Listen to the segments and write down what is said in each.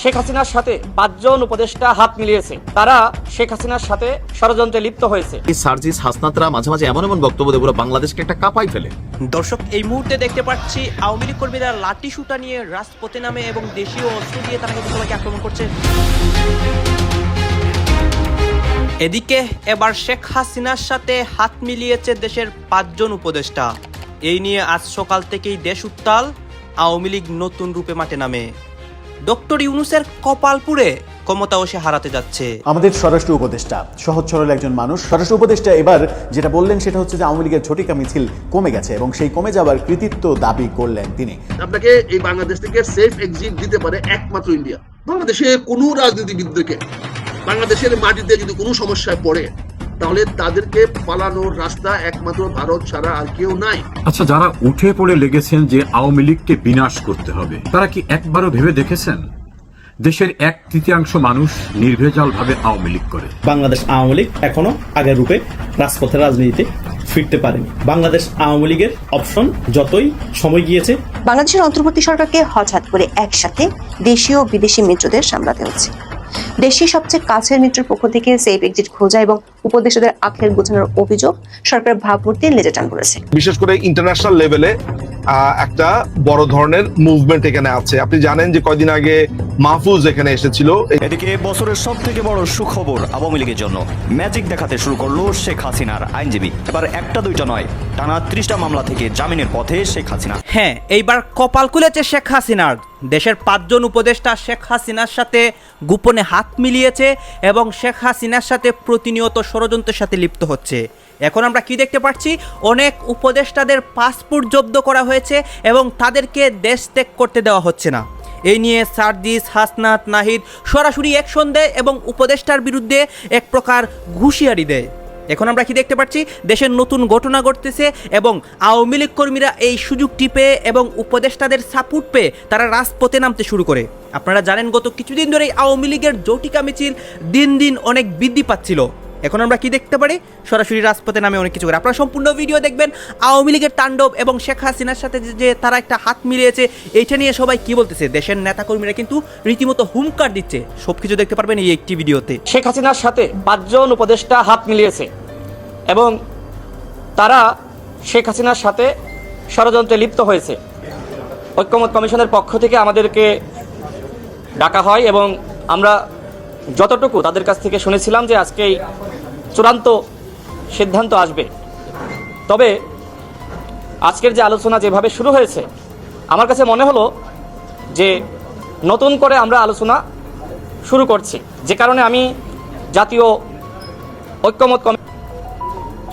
শেখ হাসিনার সাথে পাঁচজন উপদেষ্টা হাত মিলিয়েছে। তারা শেখ হাসিনার সাথে ষড়যন্ত্রে লিপ্ত হয়েছে। এই সার্জিস হাসনাতরা মাঝে মাঝে এমন এমন বক্তব্য দেয় পুরো বাংলাদেশকে একটা কাঁপাই ফেলে। দর্শক এই মুহূর্তে দেখতে পাচ্ছি আওয়ামী লীগ কর্মীরা লাঠি সুটা নিয়ে রাজপথে নামে এবং দেশীয় অস্ত্র দিয়ে তারা কিন্তু সবাইকে আক্রমণ করছে। এদিকে এবার শেখ হাসিনার সাথে হাত মিলিয়েছে দেশের পাঁচজন উপদেষ্টা। এই নিয়ে আজ সকাল থেকেই দেশ উত্তাল আওয়ামী লীগ নতুন রূপে মাঠে নামে। ডক্টর ইউনুসের কপালপুরে ক্ষমতাও সে হারাতে যাচ্ছে। আমাদের স্বরাষ্ট্র উপদেষ্টা সহজ সরল একজন মানুষ। স্বরাষ্ট্র উপদেষ্টা এবার যেটা বললেন সেটা হচ্ছে যে আওয়ামী লীগের ঝটিকা মিছিল কমে গেছে এবং সেই কমে যাওয়ার কৃতিত্ব দাবি করলেন তিনি। আপনাকে এই বাংলাদেশ থেকে সেফ এক্সিট দিতে পারে একমাত্র ইন্ডিয়া বাংলাদেশে কোনো রাজনীতিবিদদেরকে বাংলাদেশের মাটিতে যদি কোনো সমস্যায় পড়ে তাহলে তাদেরকে পালানোর রাস্তা একমাত্র ভারত ছাড়া আর কেউ নাই। আচ্ছা যারা উঠে পড়ে লেগেছেন যে আওয়ামী লীগকে বিনাশ করতে হবে তারা কি একবারও ভেবে দেখেছেন? দেশের এক তৃতীয়াংশ মানুষ নির্ভেজাল ভাবে আওয়ামী লীগ করে। বাংলাদেশ আওয়ামী লীগ এখনও আগের রূপে রাজপথের রাজনীতিতে ফিরতে পারেনি। বাংলাদেশ আওয়ামী লীগের অপশন যতই সময় গিয়েছে। বাংলাদেশের অন্তর্বর্তী সরকারকে হঠাৎ করে একসাথে দেশীয় ও বিদেশি মিত্রদের সামলাতে হচ্ছে। দেশি সবচেয়ে কাছের মিত্রের পক্ষ থেকে সেফ এক্সিট খোঁজা এবং উপদেষ্টাদের আখের গোছানোর অভিযোগ সরকারের ভাবমূর্তি লেজে টান করেছে। বিশেষ করে ইন্টারন্যাশনাল লেভেলে একটা বড় ধরনের মুভমেন্ট এখানে আছে। আপনি জানেন যে কয়দিন আগে মাহফুজ এখানে এসেছিল। এদিকে বছরের সব থেকে বড় সুখবর আওয়ামী লীগের জন্য। ম্যাজিক দেখাতে শুরু করল শেখ হাসিনার আইনজীবী। এবার একটা দুইটা নয় টানা ত্রিশটা মামলা থেকে জামিনের পথে শেখ হাসিনা। হ্যাঁ এইবার কপাল খুলেছে শেখ হাসিনার। দেশের পাঁচজন উপদেষ্টা শেখ হাসিনার সাথে গোপনে হাত মিলিয়েছে এবং শেখ হাসিনার সাথে প্রতিনিয়ত ষড়যন্ত্রের সাথে লিপ্ত হচ্ছে। এখন আমরা কি দেখতে পাচ্ছি? অনেক উপদেষ্টাদের পাসপোর্ট জব্দ করা হয়েছে এবং তাদেরকে দেশ ত্যাগ করতে দেওয়া হচ্ছে না। এই নিয়ে সার্জিস, হাসনাত, নাহিদ সরাসরি অ্যাকশন দেয় এবং উপদেষ্টার বিরুদ্ধে এক প্রকার ঘুষিয়ারি দেয়। এখন আমরা কি দেখতে পাচ্ছি? দেশের নতুন ঘটনা ঘটতেছে এবং আওয়ামী লীগ কর্মীরা এই সুযোগটি পেয়ে এবং উপদেষ্টাদের সাপোর্ট পেয়ে তারা রাজপথে নামতে শুরু করে। আপনারা জানেন, গত কিছুদিন ধরেই আওয়ামী লীগের জটিকা মিছিল দিন দিন অনেক বৃদ্ধি পাচ্ছিল। এখন আমরা কি দেখতে পারি? সরাসরি রাজপথে নামে অনেক কিছু করে। আপনারা সম্পূর্ণ ভিডিও দেখবেন আওয়ামী লীগের তাণ্ডব এবং শেখ হাসিনার সাথে যে- তারা একটা হাত মিলিয়েছে, এইটা নিয়ে সবাই কি বলতেছে? দেশের নেতাকর্মীরা কিন্তু রীতিমতো হুমকার দিচ্ছে। সবকিছু দেখতে পারবেন এই একটি ভিডিওতে। শেখ হাসিনার সাথে পাঁচজন উপদেষ্টা হাত মিলিয়েছে এবং তারা শেখ হাসিনার সাথে ষড়যন্ত্রে লিপ্ত হয়েছে। ঐক্যমত কমিশনের পক্ষ থেকে আমাদেরকে ডাকা হয় এবং আমরা যতটুকু তাদের কাছ থেকে শুনেছিলাম যে আজকেই চূড়ান্ত সিদ্ধান্ত আসবে। তবে আজকের যে আলোচনা যেভাবে শুরু হয়েছে, আমার কাছে মনে হলো যে নতুন করে আমরা আলোচনা শুরু করছি। যে কারণে আমি জাতীয় ঐক্যমত কমি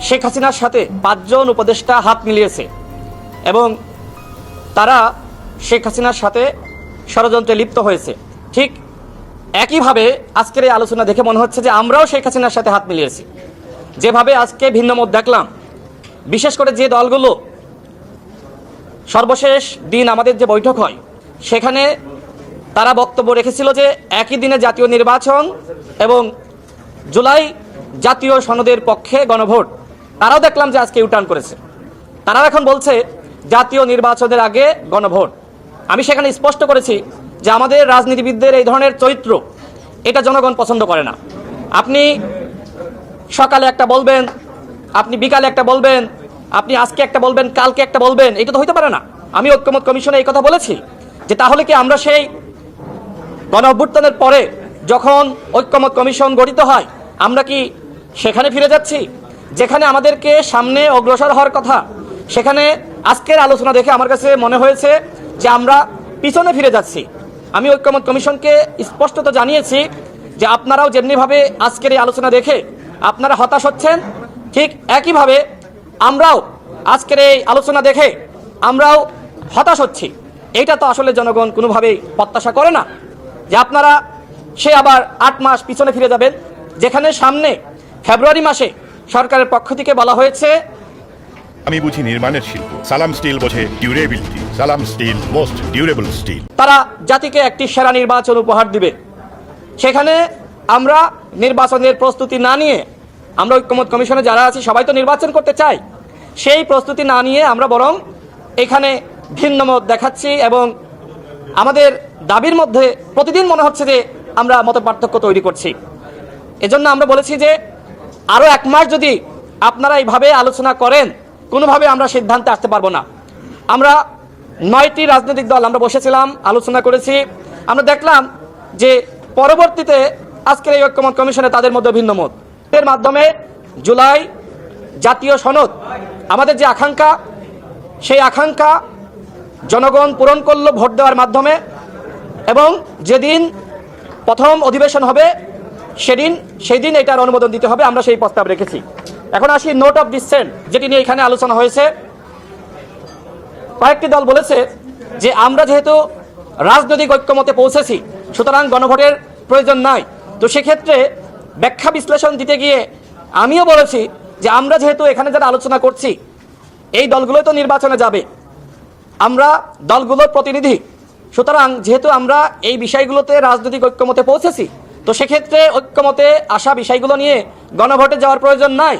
শেখ হাসিনার সাথে পাঁচজন উপদেষ্টা হাত মিলিয়েছে এবং তারা শেখ হাসিনার সাথে ষড়যন্ত্রে লিপ্ত হয়েছে। ঠিক একইভাবে আজকের এই আলোচনা দেখে মনে হচ্ছে যে আমরাও শেখ হাসিনার সাথে হাত মিলিয়েছি। যেভাবে আজকে ভিন্ন মত দেখলাম, বিশেষ করে যে দলগুলো সর্বশেষ দিন আমাদের যে বৈঠক হয়, সেখানে তারা বক্তব্য রেখেছিল যে একই দিনে জাতীয় নির্বাচন এবং জুলাই জাতীয় সনদের পক্ষে গণভোট। তারাও দেখলাম যে আজকে ইউটার্ন করেছে। তারাও এখন বলছে, জাতীয় নির্বাচনের আগে গণভোট। আমি সেখানে স্পষ্ট করেছি যে আমাদের রাজনীতিবিদদের এই ধরনের চরিত্র এটা জনগণ পছন্দ করে না। আপনি সকালে একটা বলবেন, আপনি বিকালে একটা বলবেন, আপনি আজকে একটা বলবেন, কালকে একটা বলবেন, এটা তো হইতে পারে না। আমি ঐক্যমত কমিশনে এই কথা বলেছি যে তাহলে কি আমরা সেই গণ অভ্যুত্থানের পরে যখন ঐক্যমত কমিশন গঠিত হয়, আমরা কি সেখানে ফিরে যাচ্ছি? যেখানে আমাদেরকে সামনে অগ্রসর হওয়ার কথা, সেখানে আজকের আলোচনা দেখে আমার কাছে মনে হয়েছে যে আমরা পিছনে ফিরে যাচ্ছি। আমি ঐক্যমত কমিশনকে স্পষ্টত জানিয়েছি যে আপনারাও যেমনিভাবে আজকের এই আলোচনা দেখে আপনারা হতাশ হচ্ছেন, ঠিক একইভাবে আমরাও আজকের এই আলোচনা দেখে আমরাও হতাশ হচ্ছি। এইটা তো আসলে জনগণ কোনোভাবেই প্রত্যাশা করে না যে আপনারা সে আবার আট মাস পিছনে ফিরে যাবেন, যেখানে সামনে ফেব্রুয়ারি মাসে সরকারের পক্ষ থেকে বলা হয়েছে আমি বুঝি নির্মাণের শিল্প, সালাম স্টিল বোঝে ডিউরেবিলিটি। সালাম স্টিল, মোস্ট ডিউরেবল স্টিল। তারা জাতিকে একটি সেরা নির্বাচন উপহার দিবে। সেখানে আমরা নির্বাচনের প্রস্তুতি না নিয়ে, আমরা ঐক্যমত কমিশনে যারা আছি, সবাই তো নির্বাচন করতে চাই। সেই প্রস্তুতি না নিয়ে আমরা বরং এখানে ভিন্ন মত দেখাচ্ছি এবং আমাদের দাবির মধ্যে প্রতিদিন মনে হচ্ছে যে আমরা মত পার্থক্য তৈরি করছি। এজন্য আমরা বলেছি যে আরও এক মাস যদি আপনারা এইভাবে আলোচনা করেন, কোনোভাবে আমরা সিদ্ধান্তে আসতে পারব না। আমরা নয়টি রাজনৈতিক দল আমরা বসেছিলাম, আলোচনা করেছি। আমরা দেখলাম যে পরবর্তীতে আজকের এই ঐক্যমত কমিশনে তাদের মধ্যে ভিন্ন মত। এর মাধ্যমে জুলাই জাতীয় সনদ, আমাদের যে আকাঙ্ক্ষা, সেই আকাঙ্ক্ষা জনগণ পূরণ করল ভোট দেওয়ার মাধ্যমে এবং যেদিন প্রথম অধিবেশন হবে, সেদিন সেই দিন এটার অনুমোদন দিতে হবে, আমরা সেই প্রস্তাব রেখেছি। এখন আসি নোট অফ ডিসেন্ট, যেটি নিয়ে এখানে আলোচনা হয়েছে। কয়েকটি দল বলেছে যে আমরা যেহেতু রাজনৈতিক ঐক্যমতে পৌঁছেছি, সুতরাং গণভোটের প্রয়োজন নাই। তো সেক্ষেত্রে ব্যাখ্যা বিশ্লেষণ দিতে গিয়ে আমিও বলেছি যে আমরা যেহেতু এখানে যারা আলোচনা করছি, এই দলগুলোই তো নির্বাচনে যাবে। আমরা দলগুলোর প্রতিনিধি। সুতরাং যেহেতু আমরা এই বিষয়গুলোতে রাজনৈতিক ঐক্যমতে পৌঁছেছি, তো সেক্ষেত্রে ঐক্যমতে আসা বিষয়গুলো নিয়ে গণভোটে যাওয়ার প্রয়োজন নাই।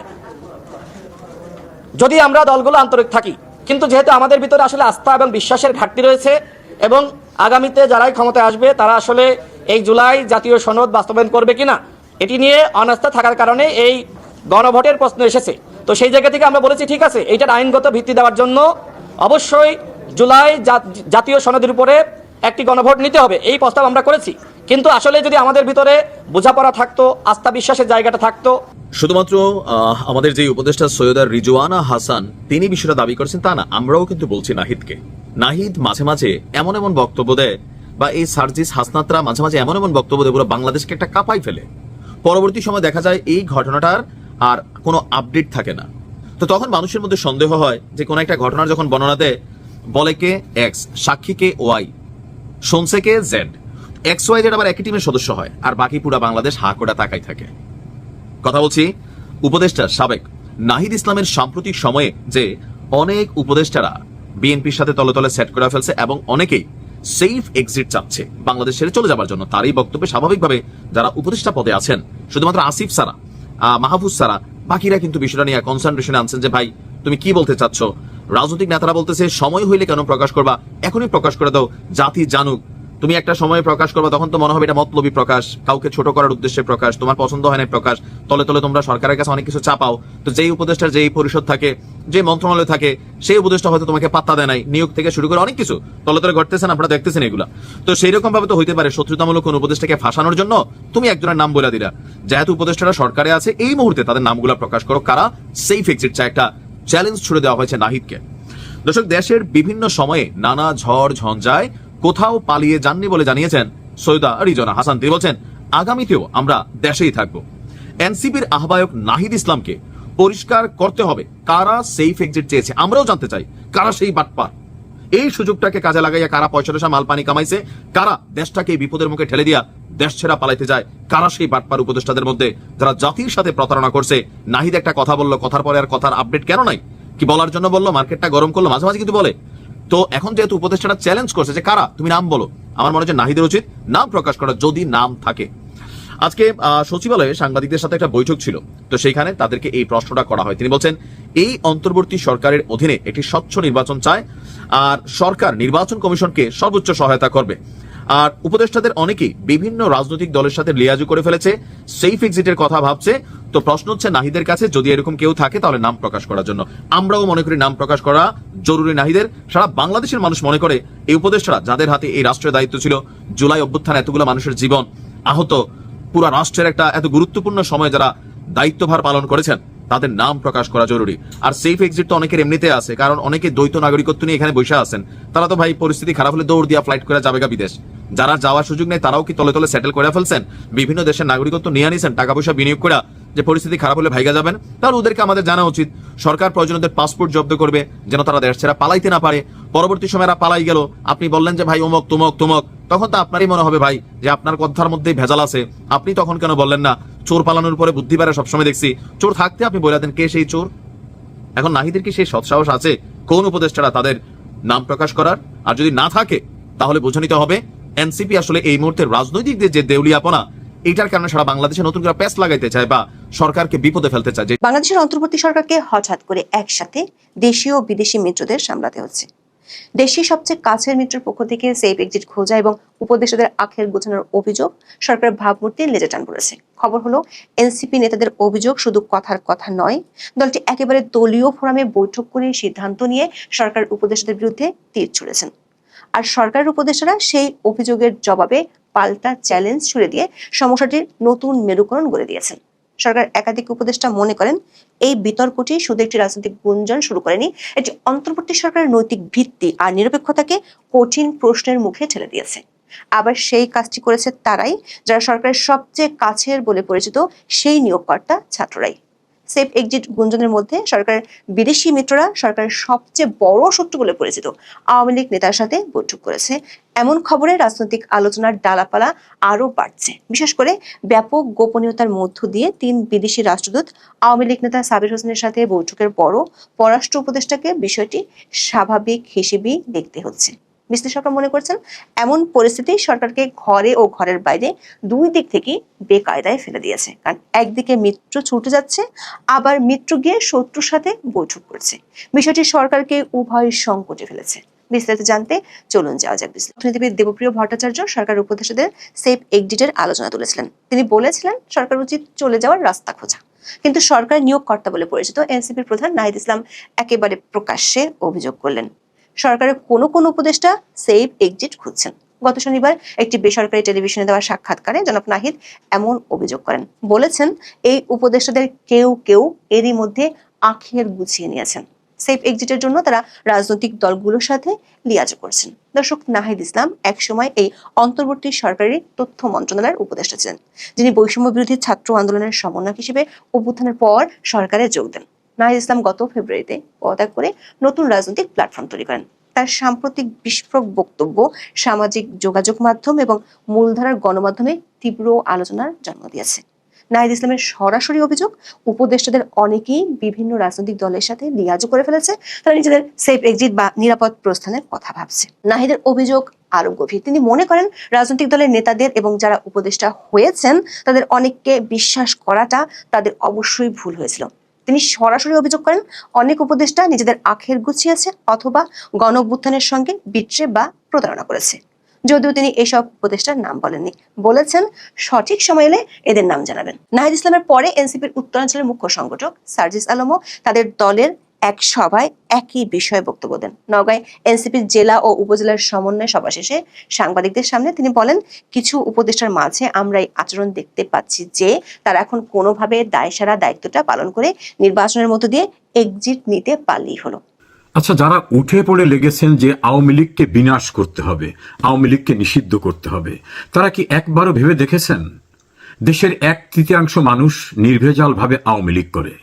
যদি আমরা দলগুলো আন্তরিক থাকি কিন্তু যেহেতু আমাদের ভিতরে আসলে আস্থা এবং বিশ্বাসের ঘাটতি রয়েছে, এবং আগামীতে যারাই ক্ষমতায় আসবে, তারা আসলে এই জুলাই জাতীয় সনদ বাস্তবায়ন করবে কিনা, এটি নিয়ে অনাস্থা থাকার কারণে এই গণভোটের প্রশ্ন এসেছে। তো সেই জায়গা থেকে আমরা বলেছি, ঠিক আছে এইটার আইনগত ভিত্তি দেওয়ার জন্য অবশ্যই জুলাই জাতীয় সনদের উপরে একটি গণভোট নিতে হবে, এই প্রস্তাব আমরা করেছি। কিন্তু আসলে যদি আমাদের ভিতরে বোঝাপড়া থাকতো আস্থা বিশ্বাসের জায়গাটা থাকতো শুধুমাত্র আমাদের যে উপদেষ্টা সৈয়দার রিজওয়ানা হাসান, তিনি বিষয়টা দাবি করেছেন, তা না, আমরাও কিন্তু বলছি নাহিদকে। নাহিদ মাঝে মাঝে এমন এমন বক্তব্য দেয়, বা এই সার্জিস হাসনাতরা মাঝে মাঝে এমন এমন বক্তব্য দেয়, পুরো বাংলাদেশকে একটা কাঁপাই ফেলে। পরবর্তী সময় দেখা যায় এই ঘটনাটার আর কোনো আপডেট থাকে না। তো তখন মানুষের মধ্যে সন্দেহ হয় যে কোনো একটা ঘটনার যখন বর্ণনা দেয়, বলে কে? এক্স সাক্ষী কে? ওয়াই শুনছে কে? জেড এক্স ওয়াই জেড আবার একই টিমের সদস্য হয়, আর বাকি পুরা বাংলাদেশ হা করে তাকাই থাকে। কথা বলছি উপদেষ্টা সাবেক নাহিদ ইসলামের সাম্প্রতিক সময়ে যে অনেক উপদেষ্টারা বিএনপির সাথে তলে তলে সেট করে ফেলছে এবং অনেকেই সেফ এক্সিট চাচ্ছে বাংলাদেশ ছেড়ে চলে যাবার জন্য। তারই বক্তব্যে স্বাভাবিকভাবে যারা উপদেষ্টা পদে আছেন, শুধুমাত্র আসিফ সারা মাহফুজ সারা, বাকিরা কিন্তু বিষয়টা নিয়ে কনসেন্ট্রেশনে আনছেন যে, ভাই, তুমি কি বলতে চাচ্ছ? রাজনৈতিক নেতারা বলতেছে, সময় হইলে কেন প্রকাশ করবা? এখনই প্রকাশ করে দাও, জাতি জানুক। তুমি একটা সময় প্রকাশ করবা, তখন তো মনে হবে এটা মতলবী প্রকাশ, কাউকে ছোট করার উদ্দেশ্যে প্রকাশ, তোমার পছন্দ হয় না প্রকাশ, তলে তলে তোমরা সরকারের কাছে অনেক কিছু চাপাও। তো যেই উপদেষ্টার যেই পরিষদ থাকে যে মন্ত্রণালয় থাকে, সেই উপদেষ্টা হয়তো তোমাকে পাত্তা দেয় নাই, নিয়োগ থেকে শুরু করে অনেক কিছু, তলে তলে ঘটতেছেন আপনারা দেখতেছেন এগুলা। তো সেই রকম ভাবে তো হইতে পারে, শত্রুতামূলক কোন উপদেষ্টাকে ফাঁসানোর জন্য তুমি একজনের নাম বলে দিলা। যেহেতু উপদেষ্টারা সরকারে আছে, এই মুহূর্তে তাদের নামগুলা প্রকাশ করো, কারা? সেফ এক্সিট চায় একটা চ্যালেঞ্জ ছুড়ে দেওয়া হয়েছে নাহিদকে। দর্শক, দেশের বিভিন্ন সময়ে নানা ঝড় ঝঞ্ঝায় কোথাও পালিয়ে যাননি বলে জানিয়েছেন সৈয়দা রিজনা হাসান। তিনি বলছেন, আগামীতেও আমরা দেশেই থাকব। এনসিপির আহ্বায়ক নাহিদ ইসলামকে পরিষ্কার করতে হবে কারা সেফ এক্সিট চেয়েছে। আমরাও জানতে চাই, কারা সেই বাটপার? এই সুযোগটাকে কাজে লাগাইয়া কারা পয়সা টয়সা মাল পানি কামাইছে, কারা দেশটাকে এই বিপদের মুখে ঠেলে দিয়া দেশ ছেড়া পালাইতে যায়, কারা সেই বাটপার উপদেষ্টাদের মধ্যে যারা জাতির সাথে প্রতারণা করছে? নাহিদ একটা কথা বলল, কথার পরে আর কথার আপডেট কেন নাই? কি বলার জন্য বলল, মার্কেটটা গরম করল, মাঝে মাঝে কিন্তু বলে। তো এখন যেহেতু উপদেষ্টাটা চ্যালেঞ্জ করছে যে কারা? তুমি নাম বলো। আমার মনে হচ্ছে নাহিদের উচিত নাম প্রকাশ করা যদি নাম থাকে। আজকে সচিবালয়ে সাংবাদিকদের সাথে একটা বৈঠক ছিল। তো সেইখানে তাদেরকে এই প্রশ্নটা করা হয়। তিনি বলছেন, এই অন্তর্বর্তী সরকারের অধীনে একটি স্বচ্ছ নির্বাচন চায় আর সরকার নির্বাচন কমিশনকে সর্বোচ্চ সহায়তা করবে। আর উপদেষ্টাদের অনেকেই বিভিন্ন রাজনৈতিক দলের সাথে লিয়াজু করে ফেলেছে, সেফ এক্সিটের কথা ভাবছে তো প্রশ্ন হচ্ছে নাহিদের কাছে যদি এরকম কেউ থাকে, তাহলে নাম প্রকাশ করার জন্য। আমরাও মনে করি নাম প্রকাশ করা জরুরি নাহিদের। সারা বাংলাদেশের মানুষ মনে করে এই উপদেষ্টারা যাদের হাতে এই রাষ্ট্রের দায়িত্ব ছিল, জুলাই অভ্যুত্থান এতগুলো মানুষের জীবন আহত, পুরা রাষ্ট্রের একটা এত গুরুত্বপূর্ণ সময় যারা দায়িত্বভার পালন করেছেন, তাদের নাম প্রকাশ করা জরুরি। আর সেফ এক্সিট তো অনেকের এমনিতে আছে, কারণ অনেকে দ্বৈত নাগরিকত্ব নিয়ে এখানে বসে আছেন। তারা তো ভাই পরিস্থিতি খারাপ হলে দৌড় দিয়া ফ্লাইট করে যাবে বিদেশ। যারা যাওয়ার সুযোগ নেই তারাও কি তলে তলে সেটেল করে ফেলছেন? বিভিন্ন দেশের নাগরিকত্ব নিয়ে আনিছেন, টাকা পয়সা বিনিয়োগ করে যে পরিস্থিতি খারাপ হলে ভাইগা যাবেন, তাহলে ওদেরকে আমাদের জানা উচিত। সরকার প্রয়োজনদের পাসপোর্ট জব্দ করবে যেন তারা দেশ ছেড়া পালাইতে না পারে। পরবর্তী সময় এরা পালাই গেল, আপনি বললেন যে, ভাই, অমক, তুমক তুমক। তখন তো আপনারই মনে হবে, ভাই, যে আপনার কথার মধ্যেই ভেজাল আছে। আপনি তখন কেন বললেন না, চোর পালানোর পরে বুদ্ধি বাড়ে সবসময় দেখছি। চোর থাকতে আপনি বলে দেন, কে সেই চোর? এখন নাহিদের কি সেই সৎসাহস আছে? কোন উপদেষ্টারা তাদের নাম প্রকাশ করার? আর যদি না থাকে, তাহলে বুঝে নিতে হবে, এনসিপি আসলে এই মুহূর্তে রাজনৈতিক যে দেউলিয়াপনা এটার কারণে সারা বাংলাদেশে নতুন করে প্যাস লাগাইতে চায় বা সরকারকে বিপদে ফেলতে চায়। বাংলাদেশের অন্তর্বর্তী সরকারকে হঠাৎ করে একসাথে দেশীয় ও বিদেশি মিত্রদের সামলাতে হচ্ছে। দেশে সবচেয়ে কাছের মিত্রের পক্ষ থেকে সেফ এক্সিট খোঁজা এবং উপদেষ্টাদের আখের গোছানোর অভিযোগ সরকারের ভাবমূর্তি লেজে টান পড়েছে। খবর হলো, এনসিপি নেতাদের অভিযোগ শুধু কথার কথা নয়, দলটি একেবারে দলীয় ফোরামে বৈঠক করে সিদ্ধান্ত নিয়ে সরকার উপদেষ্টাদের বিরুদ্ধে তীর ছুড়েছেন। আর সরকারের উপদেষ্টারা সেই অভিযোগের জবাবে পাল্টা চ্যালেঞ্জ ছুড়ে দিয়ে সমস্যাটির নতুন মেরুকরণ গড়ে দিয়েছেন। সরকার একাধিক উপদেষ্টা মনে করেন, এই বিতর্কটি শুধু একটি রাজনৈতিক গুঞ্জন শুরু করেনি, এটি অন্তর্বর্তী সরকারের নৈতিক ভিত্তি আর নিরপেক্ষতাকে কঠিন প্রশ্নের মুখে ঠেলে দিয়েছে। আবার সেই কাজটি করেছে তারাই, যারা সরকারের সবচেয়ে কাছের বলে পরিচিত সেই নিয়োগকর্তা ছাত্ররাই। সেফ এক্সিট গুঞ্জনের মধ্যে সরকারের বিদেশি মিত্ররা সরকারের সবচেয়ে বড় শত্রু বলে পরিচিত আওয়ামী লীগ নেতার সাথে বৈঠক করেছে এমন খবরে রাজনৈতিক আলোচনার ডালাপালা আরও বাড়ছে। বিশেষ করে ব্যাপক গোপনীয়তার মধ্য দিয়ে তিন বিদেশি রাষ্ট্রদূত, আওয়ামী লীগ নেতা সাবির হোসেনের সাথে বৈঠকের পরও পররাষ্ট্র উপদেষ্টাকে বিষয়টি স্বাভাবিক হিসেবেই দেখতে হচ্ছে। বিশ্লেষকরা মনে করছেন, এমন পরিস্থিতি সরকারকে ঘরে ও ঘরের বাইরে দুই দিক থেকেই বেকায়দায় ফেলে দিয়েছে। কারণ একদিকে মিত্র ছুটে যাচ্ছে, আবার মিত্র গিয়ে শত্রুর সাথে বৈঠক করছে। বিষয়টি সরকারকে উভয় সংকটে ফেলেছে। বিস্তারিত জানতে চলুন যাওয়া যাক। অর্থনীতিবিদ দেবপ্রিয় ভট্টাচার্য সরকার উপদেষ্টাদের সেফ এক্সিটের আলোচনা তুলেছিলেন। তিনি বলেছিলেন, সরকার উচিত চলে যাওয়ার রাস্তা খোঁজা। কিন্তু সরকার নিয়োগকর্তা বলে পরিচিত এনসিপির প্রধান নাহিদ ইসলাম একেবারে প্রকাশ্যে অভিযোগ করলেন। সরকারের কোনো কোনো উপদেষ্টা সেফ এক্সিট খুঁজছেন। গত শনিবার একটি বেসরকারি টেলিভিশনে দেওয়া সাক্ষাৎকারে জনাব নাহিদ এমন অভিযোগ করেন। বলেছেন, এই উপদেষ্টাদের কেউ কেউ এরই মধ্যে আখের গুছিয়ে নিয়েছেন। সেফ এক্সিটের জন্য তারা রাজনৈতিক দলগুলোর সাথে লিয়াজ করছেন। দর্শক, নাহিদ ইসলাম একসময় এই অন্তর্বর্তী সরকারি তথ্য মন্ত্রণালয়ের উপদেষ্টা ছিলেন। যিনি বৈষম্য বিরোধী ছাত্র আন্দোলনের সমন্বয়ক হিসেবে অভ্যুত্থানের পর সরকারে যোগ দেন। নাহিদ ইসলাম গত ফেব্রুয়ারিতে পদত্যাগ করে নতুন রাজনৈতিক প্ল্যাটফর্ম তৈরি করেন। তার সাম্প্রতিক বিস্ফোরক বক্তব্য, সামাজিক যোগাযোগ মাধ্যম এবং মূলধারার গণমাধ্যমে তীব্র আলোচনার জন্ম দিয়েছে। নাহিদ ইসলামের সরাসরি অভিযোগ উপদেষ্টাদের অনেকেই বিভিন্ন রাজনৈতিক দলের সাথে লিয়াজও করে ফেলেছে। তারা নিজেদের সেফ এক্সিট বা নিরাপদ প্রস্থানের কথা ভাবছে। নাহিদের অভিযোগ আরও গভীর। তিনি মনে করেন, রাজনৈতিক দলের নেতাদের এবং যারা উপদেষ্টা হয়েছেন, তাদের অনেককে বিশ্বাস করাটা তাদের অবশ্যই ভুল হয়েছিল। তিনি সরাসরি অভিযোগ করেন, অনেক উপদেষ্টা নিজেদের আখের গুছিয়েছে অথবা গণ সঙ্গে বিট্রে বা প্রতারণা করেছে। যদিও তিনি এসব উপদেষ্টার নাম বলেননি। বলেছেন, সঠিক সময় এলে এদের নাম জানাবেন। নাহিদ ইসলামের পরে এনসিপির উত্তরাঞ্চলের মুখ্য সংগঠক সার্জিস আলমও। তাদের দলের এক সভায় একই বিষয়ে বক্তব্য দেন। নওগাঁয় এনসিপির জেলা ও উপজেলার সমন্বয় সভা শেষে সাংবাদিকদের সামনে তিনি বলেন, কিছু উপদেষ্টার মাঝে আমরা এই আচরণ দেখতে পাচ্ছি যে তারা এখন কোনোভাবে দায়সারা দায়িত্বটা পালন করে নির্বাচনের মধ্য দিয়ে এক্সিট নিতে পারলেই হলো। আচ্ছা যারা উঠে পড়ে লেগেছেন যে আওয়ামী লীগকে বিনাশ করতে হবে, আওয়ামী লীগকে নিষিদ্ধ করতে হবে, তারা কি একবারও ভেবে দেখেছেন? দেশের এক তৃতীয়াংশ মানুষ নির্ভেজালভাবে আওয়ামী লীগ করে।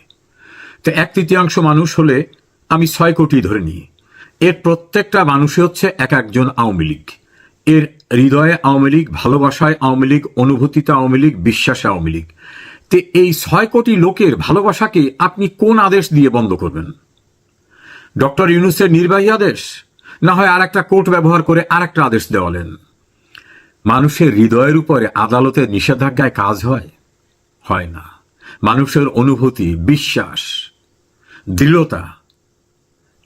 তো এক তৃতীয়াংশ মানুষ হলে আমি ছয় কোটি ধরে নিই। এর প্রত্যেকটা মানুষই হচ্ছে এক একজন আওয়ামী লীগ। এর হৃদয়ে আওয়ামী লীগ, ভালোবাসায় আওয়ামী লীগ, অনুভূতিতে আওয়ামী লীগ, বিশ্বাসে আওয়ামী লীগ। তে এই ছয় কোটি লোকের ভালোবাসাকে আপনি কোন আদেশ দিয়ে বন্ধ করবেন? ডক্টর ইউনুসের নির্বাহী আদেশ। না হয় আর একটা কোর্ট ব্যবহার করে আর একটা আদেশ দেওয়ালেন। মানুষের হৃদয়ের উপরে আদালতের নিষেধাজ্ঞায় কাজ হয়? হয় না। মানুষের অনুভূতি, বিশ্বাস, দৃঢ়তা,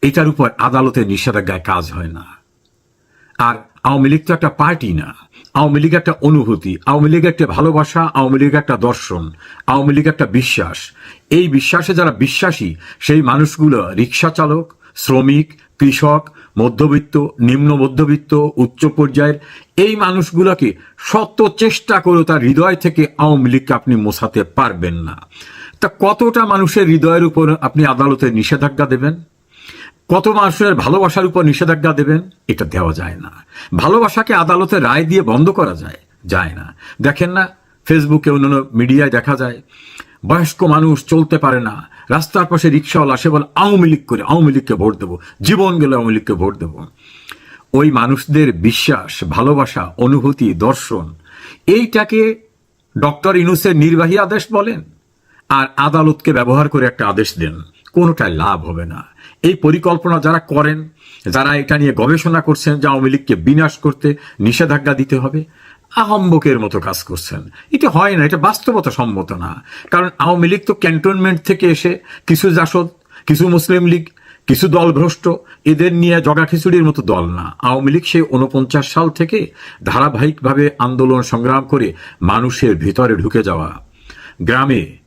এটার উপর আদালতের নিষেধাজ্ঞায় কাজ হয় না। আর আওয়ামী লীগ তো একটা পার্টি না। আওয়ামী লীগ একটা অনুভূতি, আওয়ামী লীগ একটা ভালোবাসা, আওয়ামী লীগ একটা দর্শন, আওয়ামী লীগ একটা বিশ্বাস। এই বিশ্বাসে যারা বিশ্বাসী, সেই মানুষগুলো রিক্সা চালক, শ্রমিক, কৃষক, মধ্যবিত্ত, নিম্ন মধ্যবিত্ত, উচ্চ পর্যায়ের, এই মানুষগুলোকে শত চেষ্টা করে তার হৃদয় থেকে আওয়ামী লীগকে আপনি মোছাতে পারবেন না। তা কতটা মানুষের হৃদয়ের উপর আপনি আদালতে নিষেধাজ্ঞা দেবেন? কত মানুষের ভালোবাসার উপর নিষেধাজ্ঞা দেবেন, এটা দেওয়া যায় না। ভালোবাসাকে আদালতে রায় দিয়ে বন্ধ করা যায় যায় না। দেখেন না, ফেসবুকে অন্যান্য মিডিয়ায় দেখা যায়, বয়স্ক মানুষ চলতে পারে না, রাস্তার পাশে রিক্সাওয়ালা, সে বলে, আওয়ামী লীগ করে, আওয়ামী লীগকে ভোট দেবো, জীবন গেলে আওয়ামী লীগকে ভোট দেবো। ওই মানুষদের বিশ্বাস, ভালোবাসা, অনুভূতি, দর্শন, এইটাকে ডক্টর ইনুসের নির্বাহী আদেশ বলেন, আর আদালতকে ব্যবহার করে একটা আদেশ দেন কোনোটাই লাভ হবে না। এই পরিকল্পনা যারা করেন, যারা এটা নিয়ে গবেষণা করছেন যে আওয়ামী লীগকে বিনাশ করতে নিষেধাজ্ঞা দিতে হবে আহম্বকের মতো কাজ করছেন। এটা হয় না, এটা বাস্তবতা সম্মত না। কারণ আওয়ামী লীগ তো ক্যান্টনমেন্ট থেকে এসে কিছু জাসদ, কিছু মুসলিম লীগ, কিছু দল ভ্রষ্ট এদের নিয়ে জগা খিচুড়ির মতো দল না। আওয়ামী লীগ সে উনপঞ্চাশ সাল থেকে ধারাবাহিকভাবে আন্দোলন সংগ্রাম করে মানুষের ভিতরে ঢুকে যাওয়া। গ্রামে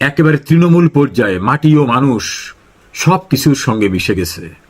একেবারে তৃণমূল পর্যায়ে মাটি ও মানুষ সব কিছুর সঙ্গে মিশে গেছে।